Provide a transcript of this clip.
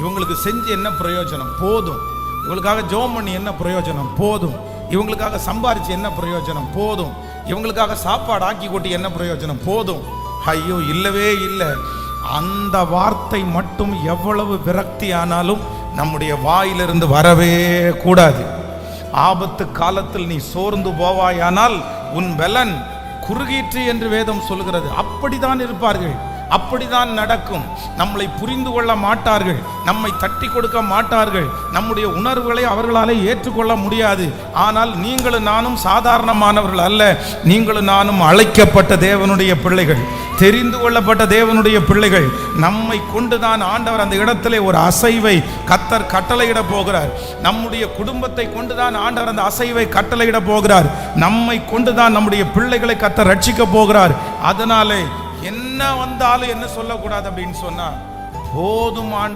இவங்களுக்கு செஞ்சு என்ன பிரயோஜனம்? போதும். இவங்களுக்காக ஜோம் பண்ணி என்ன பிரயோஜனம்? போதும். இவங்களுக்காக சம்பாரிச்சு என்ன பிரயோஜனம்? போதும். இவங்களுக்காக சாப்பாடு ஆக்கி கொட்டி என்ன பிரயோஜனம்? போதும். ஐயோ இல்லவே இல்லை. அந்த வார்த்தை மட்டும் எவ்வளவு விரக்தி ஆனாலும் நம்முடைய வாயிலிருந்து வரவே கூடாது. ஆபத்து காலத்தில் நீ சோர்ந்து போவாயானால் உன் பலன் குறுகீற்று என்று வேதம் சொல்கிறது. அப்படிதான் இருப்பார்கள். அப்படிதான் நடக்கும். நம்மளை புரிந்து கொள்ள மாட்டார்கள். நம்மை தட்டி கொடுக்க மாட்டார்கள். நம்முடைய உணர்வுகளை அவர்களாலே ஏற்றுக்கொள்ள முடியாது. ஆனால் நீங்களும் நானும் சாதாரணமானவர்கள் அல்ல. நீங்களும் நானும் அழைக்கப்பட்ட தேவனுடைய பிள்ளைகள். தெரிந்து கொள்ளப்பட்ட தேவனுடைய பிள்ளைகள். நம்மை கொண்டுதான் ஆண்டவர் அந்த இடத்திலே ஒரு அசைவை கத்தர் கட்டளையிட போகிறார். நம்முடைய குடும்பத்தை கொண்டுதான் ஆண்டவர் அந்த அசைவை கட்டளையிட போகிறார். நம்மை கொண்டுதான் நம்முடைய பிள்ளைகளை கத்தர் ரட்சிக்க போகிறார். அதனாலே என்ன வந்தாலும் என்ன சொல்லக்கூடாது அப்படின்னு சொன்னா போதுமான